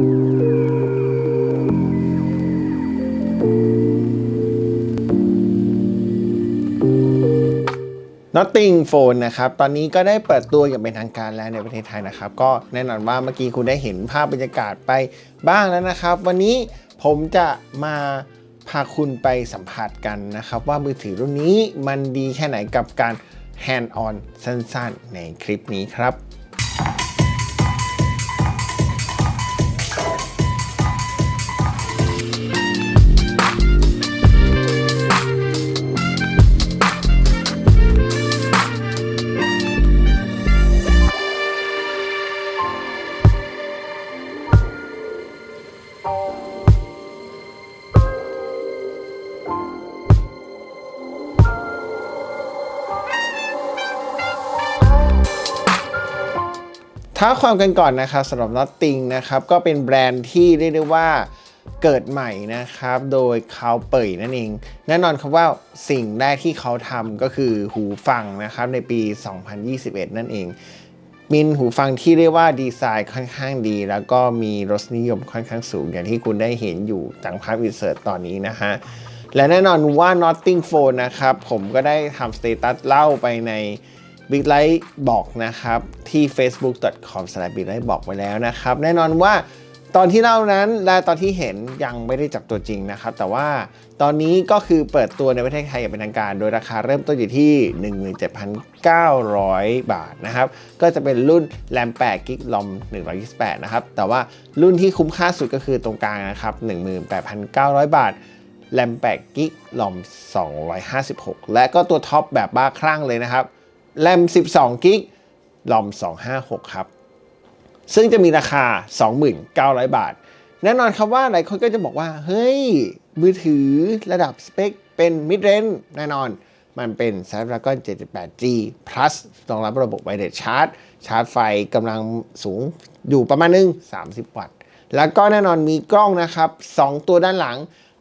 Notting Phone นะครับ ตอนนี้ก็ได้เปิดตัวอย่างเป็นทางการแล้วในประเทศไทยนะครับ ก็แน่นอนว่าเมื่อกี้คุณได้เห็นภาพบรรยากาศไปบ้างแล้วนะครับ วันนี้ผมจะมาพาคุณไปสัมผัสกันนะครับ ว่ามือถือรุ่นนี้มันดีแค่ไหนกับการ hand on สั้นๆ ในคลิปนี้ครับ ท้าความกันก่อนนะครับสำหรับ Notting นะครับก็เป็นแบรนด์ที่เรียกได้ว่าเกิดใหม่นะครับ โดยเขาเปิดนั่นเอง แน่นอนครับว่าสิ่งแรกที่เขาทำก็คือหูฟังนะครับในปี 2021 นั่นเอง มินหูฟังที่เรียกว่าดีไซน์ค่อนข้างดี แล้วก็มีรสนิยมค่อนข้างสูง อย่างที่คุณได้เห็นอยู่จากภาพอินเสิร์ตตอนนี้นะฮะ และแน่นอนว่า Notting Phone นะครับ ผมก็ได้ทำสเตตัสเล่าไปใน Big Light บอกนะครับ ที่ facebook.com/biglightbok ไว้แล้วนะครับ แน่นอนว่า ตอนที่เล่านั้นและตอนที่เห็นยังไม่ได้จับตัวจริงนะครับ แต่ว่าตอนนี้ก็คือเปิดตัวในประเทศไทยอย่างเป็นทางการ โดยราคาเริ่มต้นอยู่ที่ 17,900 บาทนะครับ ก็จะเป็นรุ่นแรม8กิกลอม128 นะครับ แต่ว่ารุ่นที่คุ้มค่าสุดก็คือตรงกลางนะครับ 18,900 บาทแรม8กิกลอม256 และก็ตัวท็อปแบบบ้าคลั่งเลยนะครับแรม12กิกลอม256 ครับ ซึ่งจะมีราคา 29,000 บาท แน่นอนครับว่าหลายคนก็จะบอกว่า เฮ้ย มือถือระดับสเปคเป็น mid range แน่นอน มันเป็น Snapdragon 778G plus รองรับระบบ Wireless Charge ชาร์จไฟกำลังสูงอยู่ประมาณนึง 30 วัตต์ แล้วก็แน่นอนมีกล้องนะครับ 2 ตัวด้านหลัง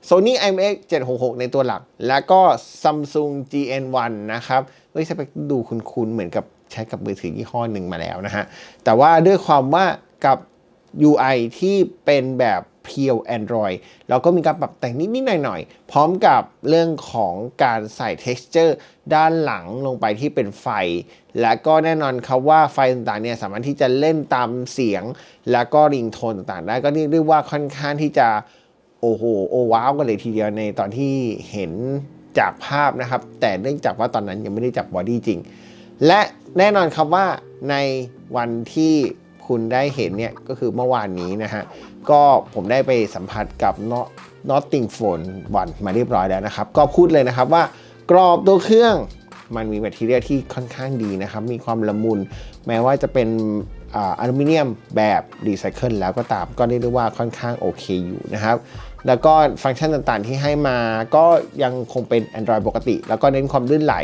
Sony IMX 766 ในตัวหลัก แล้วก็ Samsung GN1 นะครับเฮ้ยสเปคดูคุ้นๆ เหมือนกับ ใช้กับมือถือยี่ห้อหนึ่งมาแล้วนะฮะ แต่ว่าด้วยความว่ากับ UI ที่เป็นแบบเพียว Android แล้วก็มีการปรับแต่งนิด ๆ หน่อย ๆ พร้อมกับเรื่องของการใส่ texture ด้านหลังลงไปที่เป็นไฟ และก็แน่นอนครับว่าไฟต่างๆเนี่ยสามารถที่จะเล่นตามเสียง แล้วก็ริงโทนต่างๆ ได้ก็เรียกได้ว่าค่อนข้างที่จะโอ้โหโอ้ว้าวกันเลยทีเดียวในตอนที่เห็นจากภาพนะครับ แต่เนื่องจากว่าตอนนั้นยังไม่ได้จับบอดี้จริง และ แน่นอนครับว่าในวันที่คุณได้เห็นเนี่ยก็คือเมื่อวานนี้นะฮะ ก็ผมได้ไปสัมผัสกับ Not- Notting Phone วันมาเรียบร้อยแล้วนะครับ ก็พูดเลยนะครับว่ากรอบตัวเครื่องมันมีแมทเทียที่ค่อนข้างดีนะครับ มีความละมุน แม้ว่าจะเป็น อลูมิเนียมแบบรีไซเคิลแล้วก็ตามก็เรียกได้ว่าค่อนข้างโอเคอยู่นะครับ แล้วก็ฟังก์ชันต่างๆที่ให้มาก็ยังคงเป็น Android ปกติ แล้วก็เน้นความลื่นไหล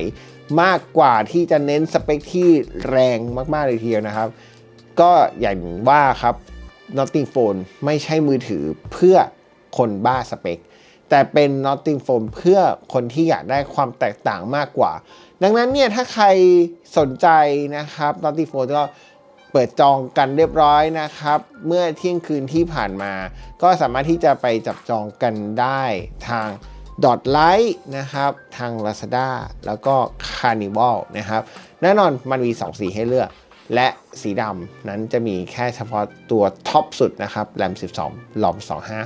มากกว่าที่จะเน้นสเปคที่แรงมากๆเลยทีเดียวนะครับ ก็อย่างว่าครับ Notting Phone ไม่ใช่มือถือเพื่อคนบ้าสเปค แต่เป็น Notting Phone เพื่อคนที่อยากได้ความแตกต่างมากกว่า ดังนั้นเนี่ยถ้าใครสนใจนะครับ Notting Phone ก็ เปิดจองกันเรียบร้อยนะครับ เมื่อเที่ยงคืนที่ผ่านมา ก็สามารถที่จะไปจับจองกันได้ทางดอทไลท์นะครับ ทาง Lazada แล้วก็ Carnival นะครับ แน่นอนมันมี 2 สีให้เลือก และสีดำนั้นจะมีแค่เฉพาะตัวท็อปสุดนะครับแรม 12ลอม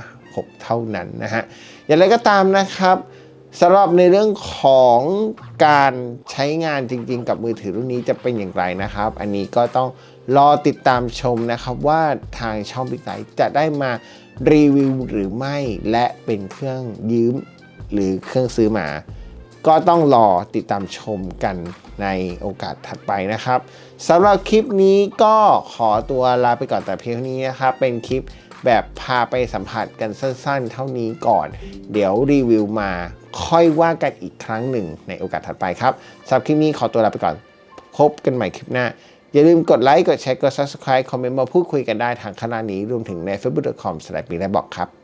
256 เท่านั้นนะฮะ อย่างไรก็ตามนะครับ สำหรับในเรื่องของการใช้งานจริง ๆ กับมือถือรุ่นนี้จะเป็นอย่างไรนะครับ อันนี้ก็ต้องรอติดตามชมนะครับว่าทางช่อง Big Light จะได้มารีวิวหรือไม่และเป็นเครื่องยืมหรือเครื่องซื้อมา ก็ต้องรอติดตามชมกันในโอกาสถัดไปนะครับสำหรับคลิปนี้ก็ขอตัวลาไปก่อนแต่เพียงเท่านี้นะครับเป็นคลิป แบบพาไปสัมผัสกันสั้นๆ เท่านี้ก่อน เดี๋ยวรีวิวมาค่อยว่ากันอีกครั้งหนึ่งในโอกาสถัดไปครับสำหรับคลิปนี้ขอตัวลาไปก่อนพบกันใหม่คลิปหน้า อย่าลืมกดไลค์ กดแชร์ กด subscribe คอมเมนต์มาพูดคุยกันได้ทางคณะนี้รวมถึงใน facebook.com สแลบมีแลบอกครับ